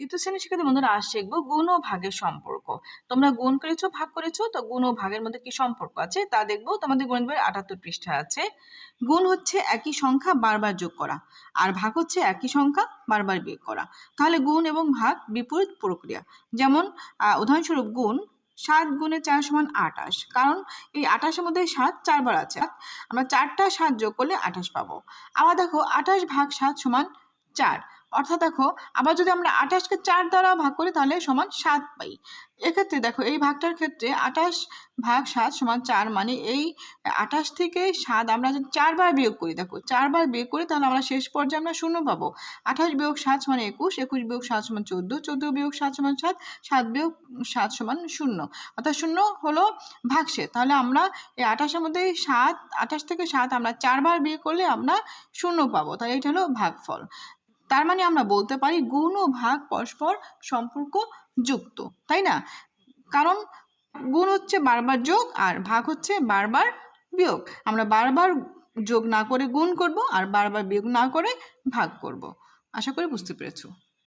তৃতীয় শ্রেণির শিক্ষার্থী বন্ধুরা আজ শিখব গুণ ও ভাগের সম্পর্ক। তোমরা গুণ করেছ, ভাগ করেছ, তো গুণ ও ভাগের মধ্যে কি সম্পর্ক আছে তা দেখব। তোমাদের গণিত বইয়ের আটাত্তর পৃষ্ঠা আছে। গুণ হচ্ছে একই সংখ্যা বারবার যোগ করা, আর ভাগ হচ্ছে একই সংখ্যা বারবার বিয়োগ করা। তাহলে গুণ এবং ভাগ বিপরীত প্রক্রিয়া। যেমন উদাহরণস্বরূপ গুণ সাত গুণে চার সমান আটাশ কারণ এই আটাশের মধ্যে সাত চারবার আছে। আমরা চারটা সাত যোগ করলে আঠাশ পাবো। আবার দেখো, আঠাশ ভাগ সাত সমান চার অর্থাৎ দেখো, আবার যদি আমরা আঠাশকে চার দ্বারা ভাগ করি তাহলে সমান সাত পাই। এক্ষেত্রে দেখো, এই ভাগটার ক্ষেত্রে আঠাশ ভাগ সাত সমান চার মানে এই আঠাশ থেকে সাত আমরা যদি চারবার বিয়োগ করি, দেখো চারবার বিয়োগ করি তাহলে আমরা শেষ পর্যায়ে আমরা শূন্য পাবো। আঠাশ বিয়োগ সাত সমান একুশ একুশ বিয়োগ সাত সমান চোদ্দ চোদ্দ বিয়োগ সাত সমান সাত সাত বিয়োগ সাত সমান শূন্য। অর্থাৎ শূন্য হলো ভাগশেষ। তাহলে আমরা এই আঠাশের মধ্যে সাত, আঠাশ থেকে সাত আমরা চারবার বিয়োগ করলে আমরা শূন্য পাবো। তাহলে এটা হলো ভাগফল। তার মানে আমরা বলতে পারি গুণ ও ভাগ পরস্পর সম্পর্ক যুক্ত, তাই না? কারণ গুণ হচ্ছে বারবার যোগ আর ভাগ হচ্ছে বারবার বিয়োগ। আমরা বারবার যোগ না করে গুণ করব আর বারবার বিয়োগ না করে ভাগ করব। আশা করি বুঝতে পেরেছ।